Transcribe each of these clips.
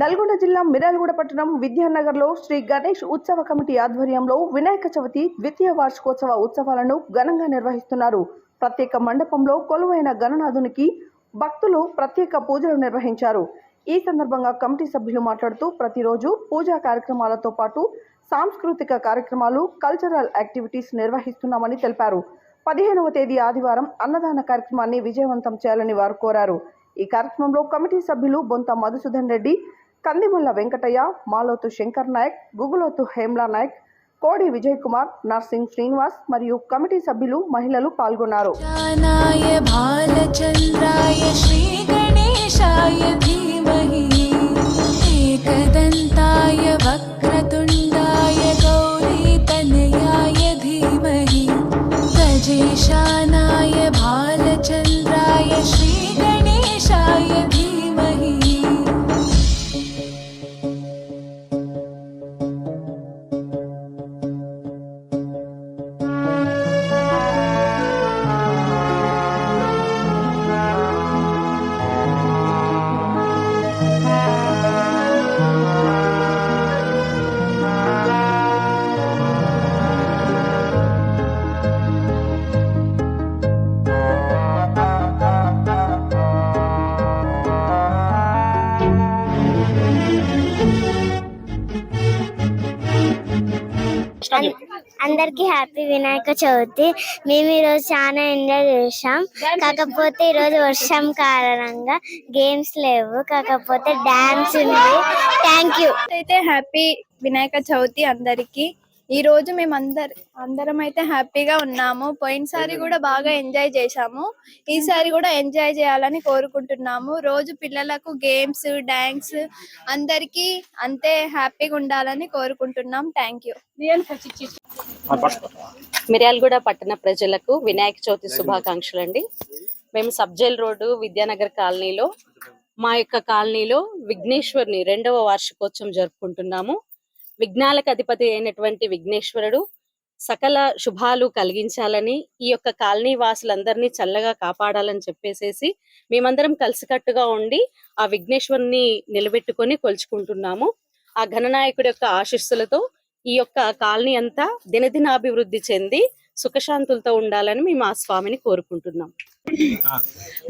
నల్గొండ జిల్లా మిరాలగూడ పట్టణం విద్యానగర్లో శ్రీ గణేష్ ఉత్సవ కమిటీ ఆధ్వర్యంలో వినాయక చవితి ద్వితీయ వార్షికోత్సవ ఉత్సవాలను ఘనంగా నిర్వహిస్తున్నారు. ప్రత్యేక మండపంలో కొలువైన గణనాథునికి భక్తులు ప్రత్యేక పూజలు నిర్వహించారు. ఈ సందర్భంగా కమిటీ సభ్యులు మాట్లాడుతూ ప్రతిరోజు పూజా కార్యక్రమాలతో పాటు సాంస్కృతిక కార్యక్రమాలు కల్చరల్ యాక్టివిటీస్ నిర్వహిస్తున్నామని తెలిపారు. పదిహేనవ తేదీ ఆదివారం అన్నదాన కార్యక్రమాన్ని విజయవంతం చేయాలని వారు కోరారు. ఈ కార్యక్రమంలో కమిటీ సభ్యులు బొంత మధుసూదన్ రెడ్డి కందిమల్ల వెంకటయ్య మాలోతు శంకర్ నాయక్ గుగులోతు హేమ్లా నాయక్ కోడి విజయ్ కుమార్ నర్సింగ్ శ్రీనివాస్ మరియు కమిటీ సభ్యులు మహిళలు పాల్గొన్నారు ज्ञानाय भालचन्द्राय श्रीगणेशाय धीमहि एकदन्ताय वक्रतुण्डाय गौरीतनयाय धीमहि गजेशानाय అందరికీ హ్యాపీ వినాయక చవితి. మేము ఈరోజు చాలా ఎంజాయ్ చేసాం కాకపోతే ఈరోజు వర్షం కారణంగా గేమ్స్ లేవు. కాకపోతే డాన్స్ ఉంది. థ్యాంక్ యూ అయితే హ్యాపీ వినాయక చవితి అందరికీ. ఈ రోజు మేము అందరు అందరం అయితే హ్యాపీగా ఉన్నాము. పోయినసారి కూడా బాగా ఎంజాయ్ చేశాము. ఈసారి కూడా ఎంజాయ్ చేయాలని కోరుకుంటున్నాము. రోజు పిల్లలకు గేమ్స్ డాన్స్ అందరికి అంతే హ్యాపీగా ఉండాలని కోరుకుంటున్నాం. Thank you. మిర్యాలగూడ పట్టణ ప్రజలకు వినాయక చవితి. శుభాకాంక్షలు అండి. మేము సబ్జెల్ రోడ్డు విద్యానగర్ కాలనీలో మా యొక్క కాలనీలో విఘ్నేశ్వర్ని రెండవ వార్షికోత్సవం జరుపుకుంటున్నాము. విఘ్నాలకు అధిపతి అయినటువంటి విఘ్నేశ్వరుడు సకల శుభాలు కలిగించాలని ఈ యొక్క కాలనీ వాసులందరినీ చల్లగా కాపాడాలని చెప్పేసేసి మేమందరం కలిసికట్టుగా ఉండి ఆ విఘ్నేశ్వరుని నిలబెట్టుకొని కొలుచుకుంటున్నాము. ఆ ఘననాయకుడి యొక్క ఆశీస్సులతో ఈ యొక్క కాలనీ అంతా దినదినాభివృద్ధి చెంది సుఖశాంతులతో ఉండాలని మేము ఆ స్వామిని కోరుకుంటున్నాం.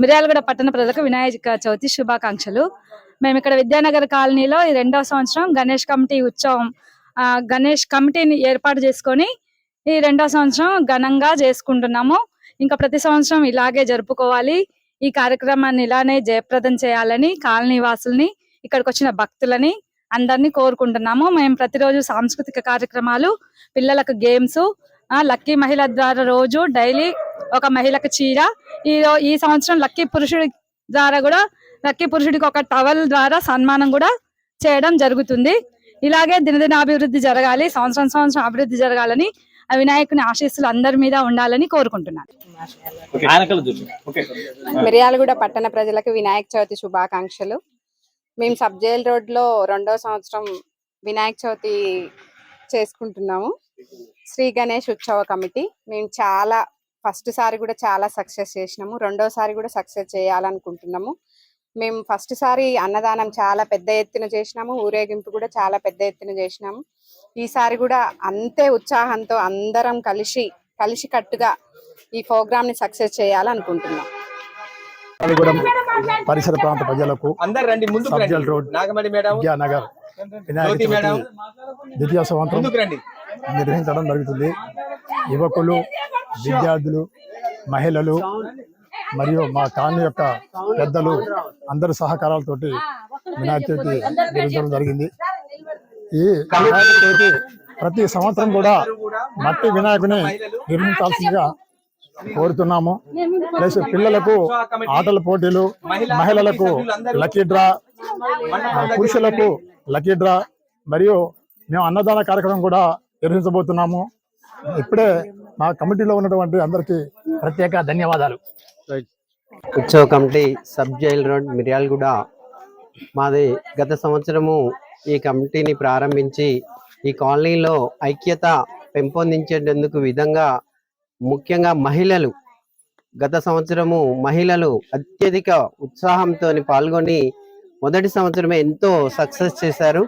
మిర్యాలగూడ పట్టణ ప్రజలకు వినాయక చవితి శుభాకాంక్షలు. మేము ఇక్కడ విద్యానగర్ కాలనీలో ఈ రెండవ సంవత్సరం గణేష్ కమిటీ ఉత్సవం ఆ, గణేష్ కమిటీని ఏర్పాటు చేసుకొని ఈ రెండవ సంవత్సరం ఘనంగా చేసుకుంటున్నాము. ఇంకా ప్రతి సంవత్సరం ఇలాగే జరుపుకోవాలి. ఈ కార్యక్రమాన్ని ఇలానే జయప్రదం చేయాలని కాలనీ వాసుల్ని ఇక్కడికి వచ్చిన భక్తులని అందరినీ కోరుకుంటున్నాము. మేము ప్రతిరోజు సాంస్కృతిక కార్యక్రమాలు పిల్లలకు గేమ్స్ ఆ లక్కీ మహిళ ద్వారా రోజు డైలీ ఒక మహిళకు చీర. ఈ ఈ సంవత్సరం లక్కీ పురుషుడి ద్వారా కూడా లక్కీ పురుషుడికి ఒక టవల్ ద్వారా సన్మానం కూడా చేయడం జరుగుతుంది. ఇలాగే దినదిన అభివృద్ధి జరగాలి సంవత్సరం సంవత్సరం అభివృద్ధి జరగాలని ఆ వినాయకుని ఆశీస్సులు అందరి మీద ఉండాలని కోరుకుంటున్నాను. మిర్యాలగూడ పట్టణ ప్రజలకు వినాయక చవితి శుభాకాంక్షలు. మేము సబ్ జైల్ రోడ్లో రెండో సంవత్సరం వినాయక చవితి చేసుకుంటున్నాము. శ్రీ గణేష్ ఉత్సవ కమిటీ. మేము చాలా ఫస్ట్ సారి కూడా చాలా సక్సెస్ చేసినాము. రెండోసారి కూడా సక్సెస్ చేయాలనుకుంటున్నాము. మేము ఫస్ట్ సారి అన్నదానం చాలా పెద్ద ఎత్తున చేసినాము ఊరేగింపు కూడా చాలా పెద్ద ఎత్తున చేసినాము. ఈసారి కూడా అంతే ఉత్సాహంతో అందరం కలిసి కలిసి కట్టుగా ఈ ప్రోగ్రామ్ని సక్సెస్ చేయాలనుకుంటున్నాం. పరిసర ప్రాంత ప్రజలకు sub jail road Vidyanagar Vinayaka Chavithi ద్వితీయ సంవత్సరం నిర్వహించడం జరుగుతుంది. యువకులు విద్యార్థులు మహిళలు మరియు మా కాలనీ యొక్క పెద్దలు అందరి సహకారాలతోటి వినాయక చవితి నిర్వహించడం జరిగింది. ఈ వినాయక చవితి ప్రతి సంవత్సరం కూడా మట్టి వినాయకుని నిర్మించాల్సిందిగా కోరుతున్నాము. ప్లస్ పిల్లలకు ఆటల పోటీలు మహిళలకు లక్కీ డ్రా పురుషులకు లక్కీ డ్రా మరియు మేము అన్నదాన కార్యక్రమం కూడా నిర్వహించబోతున్నాము. ఇప్పుడే మా కమిటీలో ఉన్నటువంటి అందరికీ ప్రత్యేక ధన్యవాదాలు. ఉత్సవ committee sub jail road Miryalaguda మాది గత సంవత్సరము ఈ కమిటీని ప్రారంభించి ఈ కాలనీలో ఐక్యత పెంపొందించేందుకు విధంగా ముఖ్యంగా మహిళలు గత సంవత్సరము మహిళలు అత్యధిక ఉత్సాహంతో పాల్గొని మొదటి సంవత్సరమే ఎంతో సక్సెస్ చేశారు.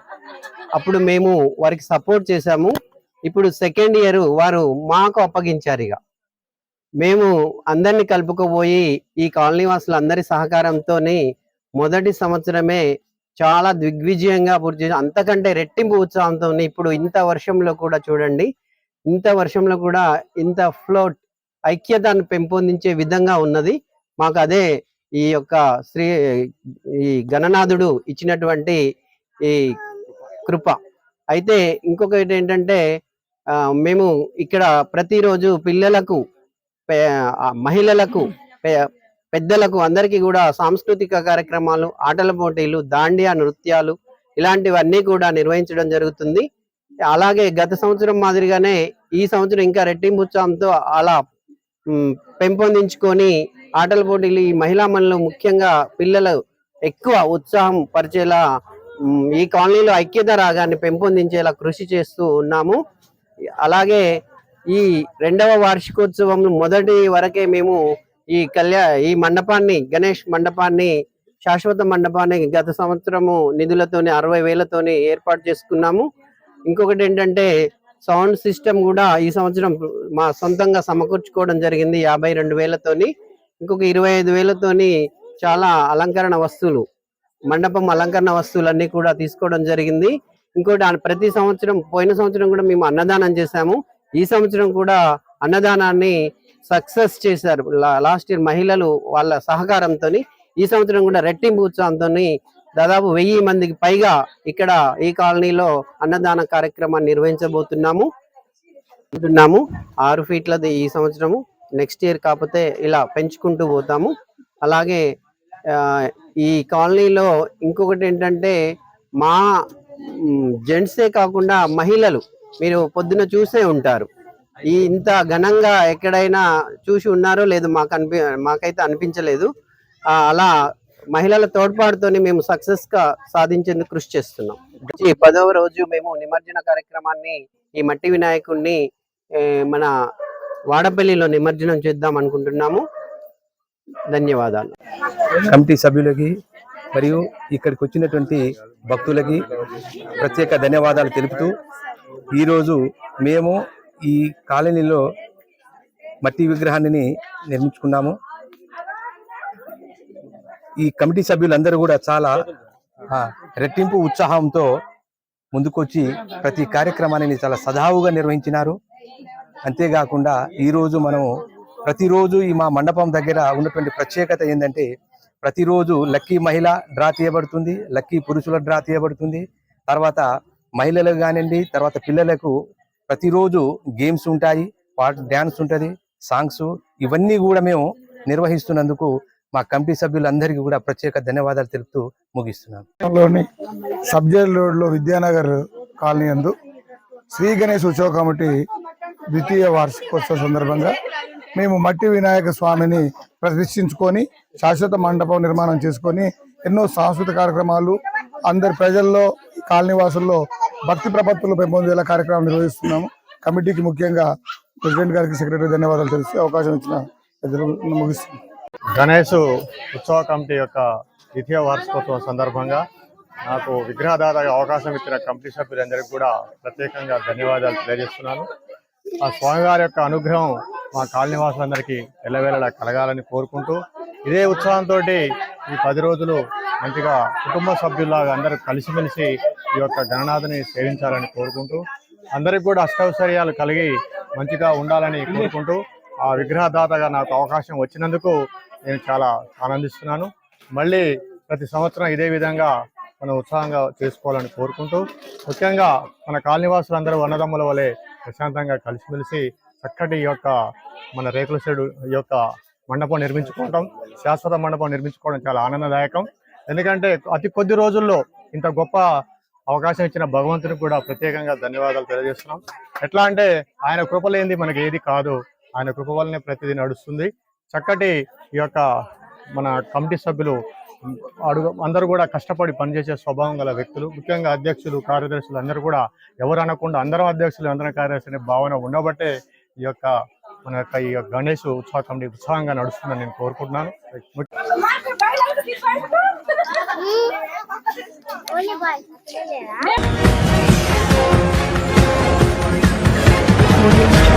అప్పుడు మేము వారికి సపోర్ట్ చేశాము. ఇప్పుడు సెకండ్ ఇయర్ వారు మాకు అప్పగించారు ఇక. మేము అందరిని కలుపుకుపోయి ఈ కాలనీ వాసులు అందరి సహకారంతోని మొదటి సంవత్సరమే చాలా దిగ్విజయంగా పూర్తి చేసి అంతకంటే రెట్టింపు ఉత్సాహంతో ఇప్పుడు ఇంత వర్షంలో కూడా చూడండి ఇంత వర్షంలో కూడా ఇంత ఫ్లోట్ ఐక్యతను పెంపొందించే విధంగా ఉన్నది. మాకు అదే ఈ యొక్క శ్రీ ఈ గణనాథుడు ఇచ్చినటువంటి ఈ కృప. అయితే ఇంకొకటి ఏంటంటే మేము ఇక్కడ ప్రతిరోజు పిల్లలకు మహిళలకు పెద్దలకు అందరికీ కూడా సాంస్కృతిక కార్యక్రమాలు ఆటల పోటీలు దాండియా నృత్యాలు ఇలాంటివన్నీ కూడా నిర్వహించడం జరుగుతుంది. అలాగే గత సంవత్సరం మాదిరిగానే ఈ సంవత్సరం ఇంకా రెట్టింపు ఉత్సాహంతో అలా పెంపొందించుకొని ఆటల పోటీలు ఈ మహిళా మనులు ముఖ్యంగా పిల్లలు ఎక్కువ ఉత్సాహం పరిచేలా ఈ కాలనీలో ఐక్యత రాగాన్ని పెంపొందించేలా కృషి చేస్తూ ఉన్నాము. అలాగే ఈ రెండవ వార్షికోత్సవం మొదటి వరకే మేము ఈ కళ్యా ఈ మండపాన్ని గణేష్ మండపాన్ని శాశ్వత మండపాన్ని గత సంవత్సరము నిధులతోని అరవై వేలతోని ఏర్పాటు చేసుకున్నాము. ఇంకొకటి ఏంటంటే సౌండ్ సిస్టమ్ కూడా ఈ సంవత్సరం మా సొంతంగా సమకూర్చుకోవడం జరిగింది యాభై రెండు వేలతోని. ఇంకొక ఇరవై ఐదు వేలతోని చాలా అలంకరణ వస్తువులు మండపం అలంకరణ వస్తువులన్నీ కూడా తీసుకోవడం జరిగింది. ఇంకోటి ప్రతి సంవత్సరం పోయిన సంవత్సరం కూడా మేము అన్నదానం చేశాము. ఈ సంవత్సరం కూడా అన్నదానాన్ని సక్సెస్ చేశారు. లాస్ట్ ఇయర్ మహిళలు వాళ్ళ సహకారంతో ఈ సంవత్సరం కూడా రెట్టింపు ఉత్సాహంతో దాదాపు వెయ్యి మందికి పైగా ఇక్కడ ఈ కాలనీలో అన్నదాన కార్యక్రమాన్ని నిర్వహించబోతున్నాము. ఉంటున్నాము. ఆరు ఫీట్లది ఈ సంవత్సరము. నెక్స్ట్ ఇయర్ కాకపోతే ఇలా పెంచుకుంటూ పోతాము. అలాగే ఈ కాలనీలో ఇంకొకటి ఏంటంటే మా జెంట్సే కాకుండా మహిళలు మీరు పొద్దున చూసే ఉంటారు. ఈ ఇంత ఘనంగా ఎక్కడైనా చూసి ఉన్నారో లేదో మాకు అనిపి మాకైతే అనిపించలేదు. అలా మహిళల తోడ్పాటుతోని మేము సక్సెస్గా సాధించేందుకు కృషి చేస్తున్నాం. ఈ పదవ రోజు మేము నిమజ్జన కార్యక్రమాన్ని ఈ మట్టి వినాయకుడిని మన వాడపల్లిలో నిమజ్జనం చేద్దాం అనుకుంటున్నాము. ధన్యవాదాలు. కమిటీ సభ్యులకి మరియు ఇక్కడికి వచ్చినటువంటి భక్తులకి ప్రత్యేక ధన్యవాదాలు తెలుపుతూ ఈరోజు మేము ఈ కాలనీలో మట్టి విగ్రహాన్ని నిర్మించుకున్నాము. ఈ కమిటీ సభ్యులందరూ కూడా చాలా రెట్టింపు ఉత్సాహంతో ముందుకొచ్చి ప్రతి కార్యక్రమాన్ని చాలా సజావుగా నిర్వహించినారు. అంతేకాకుండా ఈరోజు మనము ప్రతిరోజు ఈ మా మండపం దగ్గర ఉన్నటువంటి ప్రత్యేకత ఏంటంటే ప్రతిరోజు లక్కీ మహిళ డ్రా తీయబడుతుంది లక్కీ పురుషుల డ్రా తీయబడుతుంది. తర్వాత మహిళలకు కానివ్వండి తర్వాత పిల్లలకు ప్రతిరోజు గేమ్స్ ఉంటాయి పాట డ్యాన్స్ ఉంటుంది సాంగ్స్ ఇవన్నీ కూడా మేము నిర్వహిస్తున్నందుకు మా కమిటీ సభ్యులందరికీ కూడా ప్రత్యేక ధన్యవాదాలు తెలుపుతూ ముగిస్తున్నాను. సబ్జెక్ట్ రోడ్లో విద్యానగర్ కాలనీ అందు శ్రీ గణేష్ ఉత్సవ కమిటీ ద్వితీయ వార్షికోత్సవ సందర్భంగా మేము మట్టి వినాయక స్వామిని ప్రతిష్ఠించుకొని శాశ్వత మండపం నిర్మాణం చేసుకొని ఎన్నో సాంస్కృతిక కార్యక్రమాలు అందరి ప్రజల్లో కాలనీవాసుల్లో భక్తి ప్రపత్తులు పెంపొందేలా కార్యక్రమం నిర్వహిస్తున్నాము. కమిటీకి ముఖ్యంగా ప్రెసిడెంట్ గారికి సెక్రటరీ ధన్యవాదాలు తెలిసి అవకాశం ఇచ్చిన ముగిస్తుంది గణేష్ ఉత్సవ కమిటీ యొక్క ద్వితీయ వార్షికోత్సవం సందర్భంగా నాకు విగ్రహదాతగా అవకాశం ఇచ్చిన కమిటీ సభ్యులందరికీ కూడా ప్రత్యేకంగా ధన్యవాదాలు తెలియజేస్తున్నాను. ఆ స్వామివారి యొక్క అనుగ్రహం మా కాలనివాసులందరికీ ఎల్లవేళలా కలగాలని కోరుకుంటూ ఇదే ఉత్సాహంతో ఈ పది రోజులు మంచిగా కుటుంబ సభ్యుల్లాగా అందరూ కలిసిమెలిసి ఈ యొక్క గణనాథని సేవించాలని కోరుకుంటూ అందరికి కూడా అష్టౌశ్వర్యాలు కలిగి మంచిగా ఉండాలని కోరుకుంటూ ఆ విగ్రహదాతగా నాకు అవకాశం వచ్చినందుకు నేను చాలా ఆనందిస్తున్నాను. మళ్ళీ ప్రతి సంవత్సరం ఇదే విధంగా మనం ఉత్సాహంగా చేసుకోవాలని కోరుకుంటూ ముఖ్యంగా మన కాలనివాసులందరూ అన్నదమ్ముల వలె ప్రశాంతంగా కలిసిమెలిసి చక్కటి ఈ యొక్క మన రేకుల షెడ్ ఈ యొక్క మండపం నిర్మించుకోవడం శాశ్వత మండపం నిర్మించుకోవడం చాలా ఆనందదాయకం. ఎందుకంటే అతి కొద్ది రోజుల్లో ఇంత గొప్ప అవకాశం ఇచ్చిన భగవంతుని కూడా ప్రత్యేకంగా ధన్యవాదాలు తెలియజేస్తున్నాం. ఎట్లా అంటే ఆయన కృప లేనిది మనకి ఏది కాదు. ఆయన కృప వల్లనే ప్రతిదీ నడుస్తుంది. చక్కటి ఈ యొక్క మన కమిటీ సభ్యులు అడుగు అందరూ కూడా కష్టపడి పనిచేసే స్వభావం గల వ్యక్తులు ముఖ్యంగా అధ్యక్షులు కార్యదర్శులు అందరూ కూడా ఎవరు అనకుండా అందరం అధ్యక్షులు అందరం కార్యదర్శి అనే భావన ఉండబట్టే ఈ యొక్క మన యొక్క ఈ గణేష్ ఉత్సవ కమిటీ ఉత్సాహంగా నడుస్తుందని నేను కోరుకుంటున్నాను. Olha, vai. Olha.